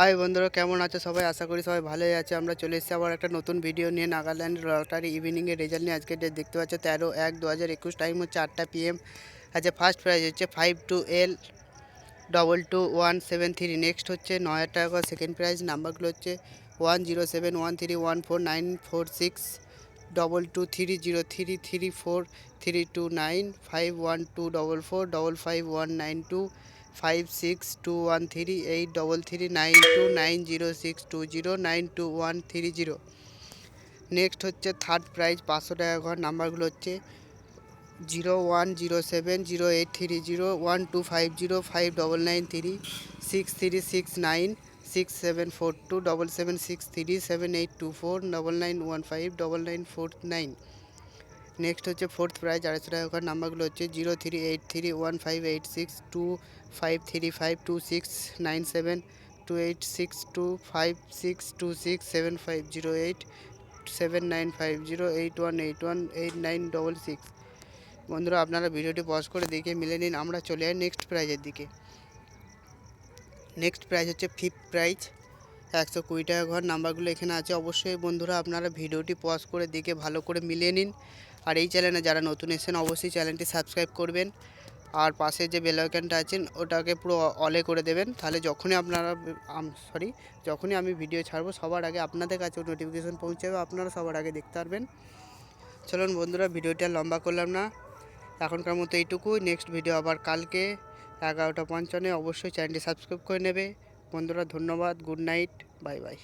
High বন্ধুরা, কেমন আছে সবাই? আশা করি সবাই ভালোই আছে। আমরা চলে এসেছি আবার একটা নতুন ভিডিও নিয়ে নাগাল্যান্ড লটারি ইভিনিংয়ের রেজাল্ট নিয়ে। আজকে ডেট দেখতে পাচ্ছ, তেরো এক দু হাজার একুশ টাইম হচ্ছে আটটা পিএম আচ্ছা ফার্স্ট প্রাইজ হচ্ছে five two L double two one seven three next হচ্ছে নয় হাজার টাকা। করে সেকেন্ড প্রাইজ নাম্বারগুলো হচ্ছে one zero seven one three one four nine four six double two three zero three three four three two nine five one two double four double five one nine two five six two one three eight double three nine two nine zero six two zero nine two one three zero next হচ্ছে third prize পাঁচশো টাকা ঘর নাম্বারগুলো হচ্ছে zero one zero seven zero eight three zero one two five zero five double nine three six three six nine six seven four two double seven six three seven eight two four double nine one five double nine four nine next হচ্ছে fourth prize আড়াইশো টাকা করে নাম্বারগুলো হচ্ছে zero three eight three one five eight six two five three five two six nine seven two eight six two five six two six seven five zero eight seven nine five zero eight one eight one eight nine double six বন্ধুরা, আপনারা ভিডিওটি pause করে দেখে মিলে নিন। আমরা চলে যাই নেক্সট প্রাইজের দিকে। নেক্সট প্রাইজ হচ্ছে ফিফথ প্রাইজ একশো কুড়ি টাকা ঘর নাম্বারগুলো এখানে আছে। অবশ্যই বন্ধুরা, আপনারা ভিডিওটি পজ করে দেখে ভালো করে মিলিয়ে নিন। আর এই চ্যানেলে যারা নতুন এসেছেন, অবশ্যই চ্যানেলটি সাবস্ক্রাইব করবেন। আর পাশে যে বেল আইকনটা আছেন ওটাকে পুরো অলে করে দেবেন। তাহলে যখনই আপনারা সরি যখনই আমি ভিডিও ছাড়বো, সবার আগে আপনাদের কাছে নোটিফিকেশন পৌঁছাবে আপনারা সবার আগে দেখতে পারবেন। চলুন বন্ধুরা, ভিডিওটা লম্বা করলাম না। এখনকার মতো এইটুকুই। নেক্সট ভিডিও আবার কালকে, এগারোটা পঞ্চান্নে। অবশ্যই চ্যানেলটি সাবস্ক্রাইব করে নেবে। বন্ধুরা, ধন্যবাদ। Good night bye bye